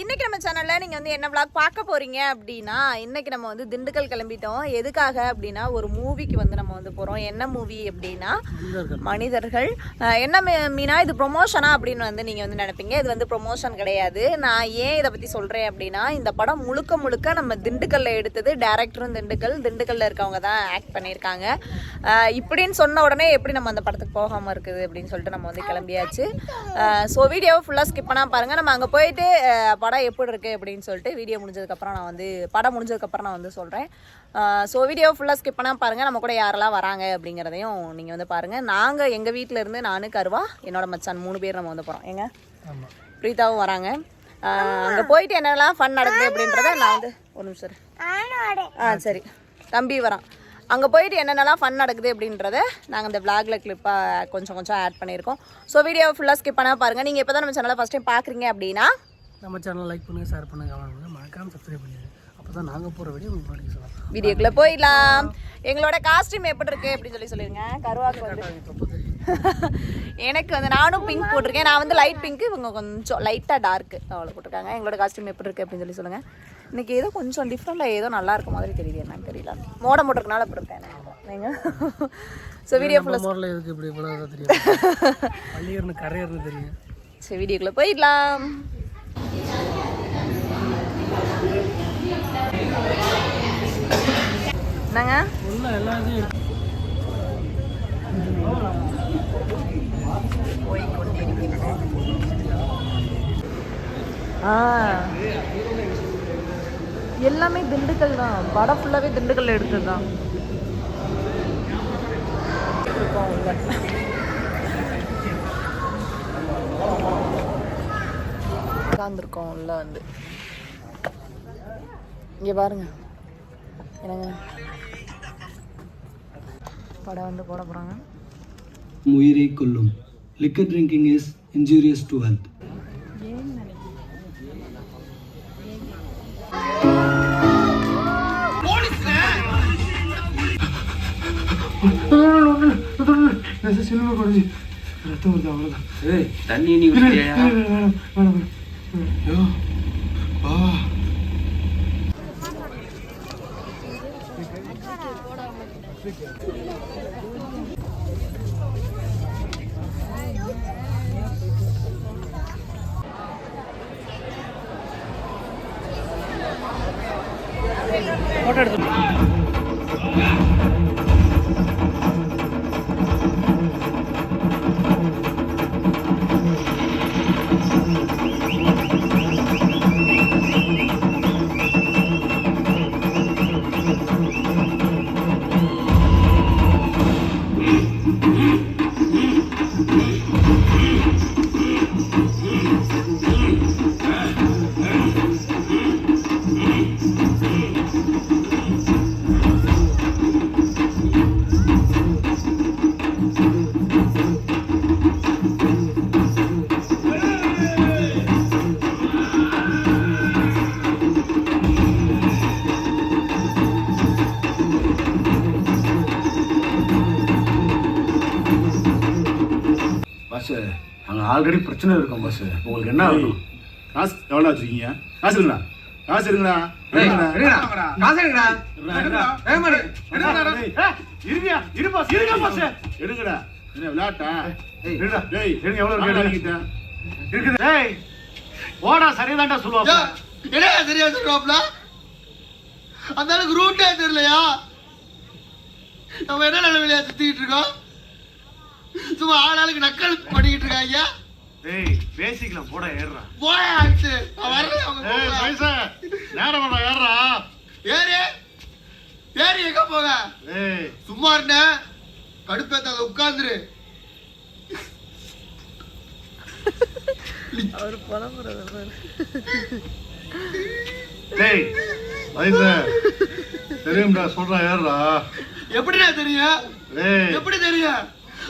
இன்னைக்கு நம்ம சேனல்ல நீங்க வந்து என்ன vlog பார்க்க போறீங்க அப்படின்னா இன்னைக்கு நம்ம வந்து திண்டுக்கல் கிளம்பிட்டோம். எதுக்காக அப்படின்னா ஒரு மூவிக்கு வந்து நம்ம வந்து போறோம். என்ன மூவி அப்படின்னா மனிதர்கள். என்ன மீனா இது ப்ரொமோஷனா அப்படின்னு வந்து நீங்க வந்து நினைப்பீங்க. இது வந்து ப்ரொமோஷன் கிடையாது. நான் ஏன் இதை பத்தி சொல்றேன் அப்படின்னா இந்த படம் முழுக்க முழுக்க நம்ம திண்டுக்கல்ல எடுத்தது டேரக்டரும் திண்டுக்கல். திண்டுக்கல்ல இருக்கவங்க தான் ஆக்ட் பண்ணியிருக்காங்க. இப்படின்னு சொன்ன உடனே எப்படி நம்ம அந்த படத்துக்கு போகாம இருக்குது அப்படின்னு சொல்லிட்டு நம்ம வந்து கிளம்பியாச்சு. ஸோ வீடியோவை ஃபுல்லாக ஸ்கிப் பண்ணாம பாருங்க. நம்ம அங்கே போயிட்டு அஹ், படம் எப்படி இருக்கு அப்படின்னு சொல்லிட்டு வீடியோ முடிஞ்சதுக்கப்புறம் நான் வந்து படம் முடிஞ்சதுக்கப்புறம் நான் வந்து சொல்கிறேன் ஸோ வீடியோ ஃபுல்லாக ஸ்கிப் பண்ணாம பாருங்க நம்ம கூட யாரெல்லாம் வராங்க அப்படிங்கிறதையும் நீங்கள் வந்து பாருங்க. நாங்கள் எங்கள் வீட்டில் இருந்து நானு கருவா என்னோட மச்சான் மூணு பேர் நம்ம வந்து போகிறோம் எங்க பிரீதாவும் வராங்க. அங்கே போயிட்டு என்னெல்லாம் ஃபன் நடக்குது அப்படின்றத நான் வந்து ஒரு நிமிஷம். ஆ சரி. தம்பி வரான். அங்கே போயிட்டு என்னென்னலாம் ஃபன் நடக்குது அப்படின்றத நாங்கள் இந்த vlogல கிளிப்பாக கொஞ்சம் கொஞ்சம் ஆட் பண்ணியிருக்கோம். ஸோ வீடியோ ஃபுல்லாக ஸ்கிப் பண்ணால் பாருங்கள் நீங்கள் இப்போ தான் நம்ம சேனலை ஃபஸ்ட் டைம் பார்க்குறீங்க அப்படின்னா நம்ம சேனல் லைக் பண்ணுங்கள் ஷேர் பண்ணுங்கள் கமெண்ட் பண்ணுங்கள் மறக்காம சப்ஸ்கிரைப் பண்ணிடுங்க. அப்போ தான் நாங்கள் போகிற வீடியோ உங்களுக்கு வரும். வீடியோக்குள்ளே போயிடலாம். எங்களோட காஸ்டியூம் எப்படி இருக்கு அப்படின்னு சொல்லி சொல்லிருங்க. கருவாக்கு வந்து எனக்கு வந்து நானும் பிங்க் போட்டிருக்கேன். நான் வந்து லைட் பிங்க் இவங்க கொஞ்சம் லைட்டாக டார்க்கு அவ்வளோ போட்டிருக்காங்க. எங்களோட காஸ்டியூம் எப்படி இருக்கு அப்படின்னு சொல்லி சொல்லுங்கள் இன்னைக்கு ஏதோ கொஞ்சம் டிஃப்ரெண்ட்டாக ஏதோ நல்லா இருக்க மாதிரி தெரியுது. என்னன்னு தெரியல. மோடம் போட்டிருக்கனால அப்படி இருக்கேன். நீங்கள் ஸோ வீடியோ நம்ம மோரில் எதுக்கு இப்படி இவ்வளோ தெரியும்? கரையர்னு தெரியும். சரி வீடியோக்குள்ளே போயிடலாம். என்னங்க? உள்ள எல்லாத்தையும் எல்லாமே திண்டுக்கல் தான். படம் ஃபுல்லாகவே திண்டுக்கல் எடுத்தது தான் உட்காந்துருக்கோம் உள்ள வந்து. இங்கே பாருங்க. என்னங்க? படம் வந்து போட போகிறாங்க உயிரை கொல்லும். Liquor drinking is injurious to health cinema குறைஞ்சி ரத்தம் வருது அவ்வளோதான் ஏய் தண்ணி நீ ஊத்தியா வேணாம் வேணாம் வேணாம். ஃபோட்டோ எடுத்து பஸ் நாங்கள் ஆல்ரெடி பிரச்சனை இருக்கோம் பஸ். உங்களுக்கு என்ன காசு எவ்வளோ வச்சுருக்கீங்க? காசு இல்லைண்ணா. காசு இருக்குண்ணா இருக்குண்ணா. காசு எடுங்கடா எடுங்கடா. வேகமா எடு. எடுங்கடா. ஏய், இருங்கயா, இரு boss, இருங்க boss. எடுங்கடா. என்ன விளையாட்டா? எடுடா. டேய், எடுங்க, எவ்வளவு இருக்கு எடுங்கடா. இருக்குது. டேய், போடா, சரிதான்டா சொல்லுவாங்க. என்ன சரியா சொல்றாப்ல அந்த அளவுக்கு ரூட்டே தெரியலையா நம்ம என்ன நிலைமையில சுத்திக்கிட்டு இருக்கோம் சும்மா ஆளாளுக்கு நக்கல் பண்ணிக்கிட்டு இருக்காங்க டேய், பேசிக்கலாம், போடா, ஏறுடா. போய் ஆச்சு வரல அவங்க ஏய், போகல. பைசா, நேரம் வேணா, ஏறுடா. ஏறி. ஏறி எங்க போக? ஏய், சும்மா இருந்த. கடுப்பேத்தாத உட்கார்ந்துரு. அவர் புலம்புறது டேய், பைசா, தெரியும்டா சொல்றா ஏறுடா. எப்படிடா தெரியும்? எப்படி தெரியும்?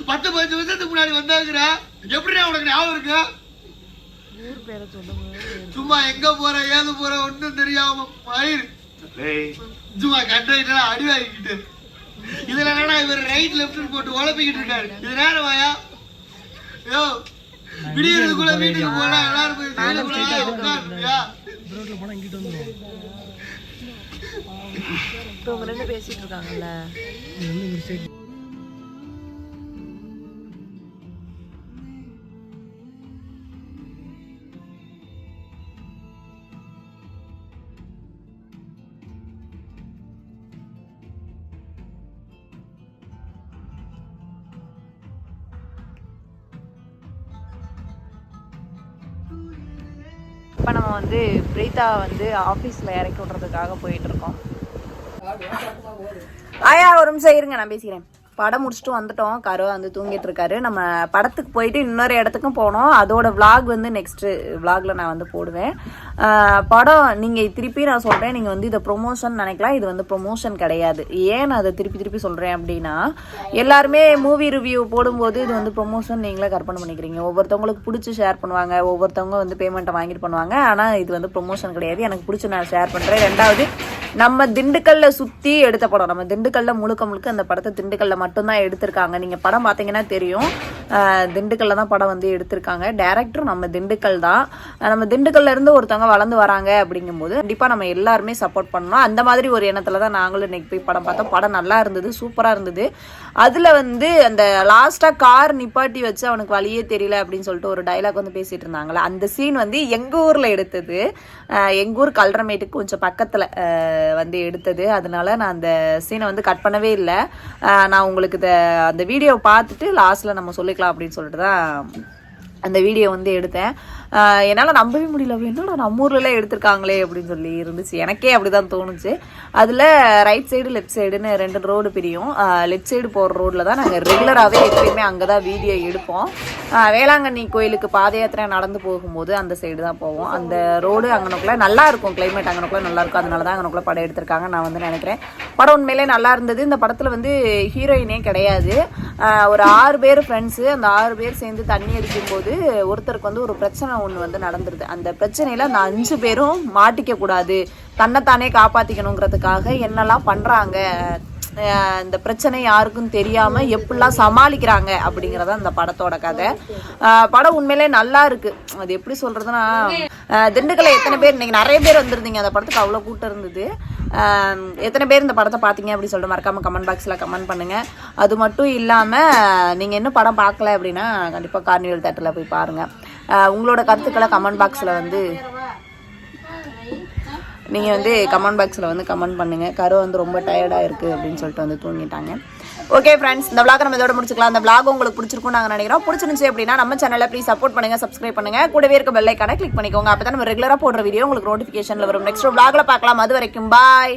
பத்து பதினஞ்சு வருஷத்துக்கு முன்னாடி வந்தாங்கிற எப்படிடா உனக்கு ஞாபகம் இருக்கு? சும்மா எங்க போற ஏது போற ஒண்ணும் தெரியாம டேய். சும்மா கண்ட்ரைட்டா அடி வாங்கிக்கிட்டு. இதுல என்னடா இவர் ரைட் லெஃப்ட் போட்டு உழப்பிக்கிட்டு இருக்காரு? இது நேரம் வாயா? யோ விடியறதுக்குள்ள வீட்டுக்கு போனா எல்லாரும் போய் ஜெயிலுக்குள்ள உட்காருப்பியா? ரோட்டில் போனால் இங்கிட்டு வந்துடுவோம் இப்போ இவங்க ரெண்டு பேசிட்டு இருக்காங்கல்ல. இப்போ நம்ம வந்து பிரீதா வந்து ஆஃபீஸில் இறக்கி விட்றதுக்காக போயிட்டு இருக்கோம் ஆயா ஒரு நிமிஷம் இருங்க நான் பேசிக்கிறேன். படம் முடிச்சுட்டு வந்துட்டோம். கரு வந்து தூங்கிட்டு இருக்காரு. நம்ம படத்துக்கு போயிட்டு இன்னொரு இடத்துக்கும் போனோம். அதோட விளாக் வந்து நெக்ஸ்ட் vlogல நான் வந்து போடுவேன். படம் நீங்கள் திருப்பி நான் சொல்கிறேன் நீங்கள் வந்து இதை ப்ரொமோஷன் நினைக்கலாம். இது வந்து ப்ரொமோஷன் கிடையாது. ஏன் நான் அதை திருப்பி திருப்பி சொல்கிறேன் அப்படின்னா எல்லாருமே மூவி ரிவ்யூ போடும்போது இது வந்து ப்ரொமோஷன் நீங்களே கற்பனை பண்ணிக்கிறீங்க. ஒவ்வொருத்தவங்களுக்கு பிடிச்சி ஷேர் பண்ணுவாங்க. ஒவ்வொருத்தவங்க வந்து பேமெண்ட்டை வாங்கிட்டு பண்ணுவாங்க. ஆனால் இது வந்து ப்ரொமோஷன் கிடையாது. எனக்கு பிடிச்சி நான் ஷேர் பண்ணுறேன் ரெண்டாவது நம்ம திண்டுக்கல்ல சுற்றி எடுத்த படம். நம்ம திண்டுக்கல்ல முழுக்க முழுக்க அந்த படத்தை திண்டுக்கல்ல மட்டும்தான் எடுத்திருக்காங்க. நீங்கள் படம் பார்த்தீங்கன்னா தெரியும். திண்டுக்கல்ல தான் படம் வந்து எடுத்திருக்காங்க. டேரக்டரும் நம்ம திண்டுக்கல் தான். நம்ம திண்டுக்கல்ல இருந்து ஒருத்தவங்க வளர்ந்து வராங்க அப்படிங்கும்போது கண்டிப்பாக நம்ம எல்லாருமே சப்போர்ட் பண்ணணும். அந்த மாதிரி ஒரு எண்ணத்தில் தான் நாங்களும் இன்னைக்கு போய் படம் பார்த்தோம். படம் நல்லா இருந்தது சூப்பராக இருந்தது. அதில் வந்து அந்த லாஸ்ட்டாக கார் நிப்பாட்டி வச்சு அவனுக்கு வழியே தெரியல அப்படின்னு சொல்லிட்டு ஒரு டைலாக் வந்து பேசிட்டு இருந்தாங்களே அந்த சீன் வந்து எங்கள் ஊரில் எடுத்தது. எங்கள் எங்க ஊர் கல்ரமேட்டுக்கு கொஞ்சம் பக்கத்தில். வந்து எடுத்தது. அதனால நான் அந்த சீனை வந்து கட் பண்ணவே இல்லை. நான் உங்களுக்கு இதை அந்த வீடியோ பார்த்துட்டு லாஸ்ட்டில் நம்ம சொல்லிக்கலாம் அப்படின்னு சொல்லிட்டு தான் அந்த வீடியோ வந்து எடுத்தேன். என்னால் நம்பவே முடியல. அப்படின்னா நம்ம ஊர்லலாம் எடுத்திருக்காங்களே அப்படின்னு சொல்லி இருந்துச்சு. எனக்கே அப்படி தான் தோணுச்சு. அதில் ரைட் சைடு லெஃப்ட் சைடுன்னு ரெண்டு ரோடு பிரியும். லெஃப்ட் சைடு போகிற ரோட்டில் தான் நாங்கள் ரெகுலராகவே எப்பயுமே அங்கே தான் வீடியோ எடுப்போம் வேளாங்கண்ணி கோயிலுக்கு பாத யாத்திரை நடந்து போகும்போது அந்த சைடு தான் போவோம். அந்த ரோடு அங்கனக்குள்ளே நல்லா இருக்கும். கிளைமேட் அங்கனக்குள்ளே நல்லா இருக்கும். அதனால தான் அங்கனக்குள்ள படம் எடுத்திருக்காங்க நான் வந்து நினைக்கிறேன். படம் உண்மையிலே நல்லா இருந்தது. இந்த படத்தில் வந்து ஹீரோயினே கிடையாது. ஒரு ஆறு பேர் ஃப்ரெண்ட்ஸு அந்த ஆறு பேர் சேர்ந்து தண்ணி அடிக்கும்போது ஒருத்தருக்கு வந்து ஒரு பிரச்சனை ஒன்று வந்து நடந்துருது. அந்த பிரச்சனையில் அந்த அஞ்சு பேரும் மாட்டிக்க கூடாது. தன்னைத்தானே காப்பாற்றிக்கணுங்கிறதுக்காக என்னெல்லாம் பண்ணுறாங்க இந்த பிரச்சனை யாருக்கும் தெரியாம எப்படிலாம் சமாளிக்கிறாங்க அப்படிங்கறத அந்த படத்தோட கதை. படம் உண்மையிலே நல்லா இருக்கு. அது எப்படி சொல்றதுன்னா திண்டுக்கல்ல எத்தனை பேர் இன்னைக்கு நிறைய பேர் வந்திருந்தீங்க. அந்த படத்துக்கு அவ்வளோ கூட்டம் இருந்தது. எத்தனை பேர் இந்த படத்தை பார்த்தீங்க அப்படின்னு சொல்லிட்டு மறக்காம கமெண்ட் பாக்ஸில் கமெண்ட் பண்ணுங்க. அது மட்டும் இல்லாம நீங்க இன்னும் படம் பார்க்கல அப்படின்னா கண்டிப்பா கார்னிவல் தேட்டரில் போய் பாருங்க. உங்களோட கருத்துக்களை கமெண்ட் பாக்ஸில் வந்து நீங்கள் வந்து கமெண்ட் பாக்ஸில் வந்து கமெண்ட் பண்ணுங்கள் கரு வந்து ரொம்ப டயர்டாக இருக்குது அப்படின்னு சொல்லிட்டு வந்து தூங்கிட்டாங்க. ஓகே ஃப்ரெண்ட்ஸ் இந்த விளாக் நம்ம இதோட முடிச்சுக்கலாம். அந்த விளாக் உங்களுக்கு பிடிச்சிருக்கும் நாங்கள் நினைக்கிறோம். பிடிச்சிருந்துச்சு அப்படின்னா நம்ம சேனலை ப்ளீஸ் சப்போர்ட் பண்ணுங்கள் சப்ஸ்கிரைப் பண்ணுங்கள் கூடவே இருக்க பெல்லைக்கான கிளிக் பண்ணிக்கோங்க. அப்போ தான் நம்ம ரெகுலராக போடுற வீடியோ உங்களுக்கு நோட்டிஃபிகேஷனில் வரும். நெக்ஸ்ட் விளாகில் பார்க்கலாம். அது வரைக்கும் பாய்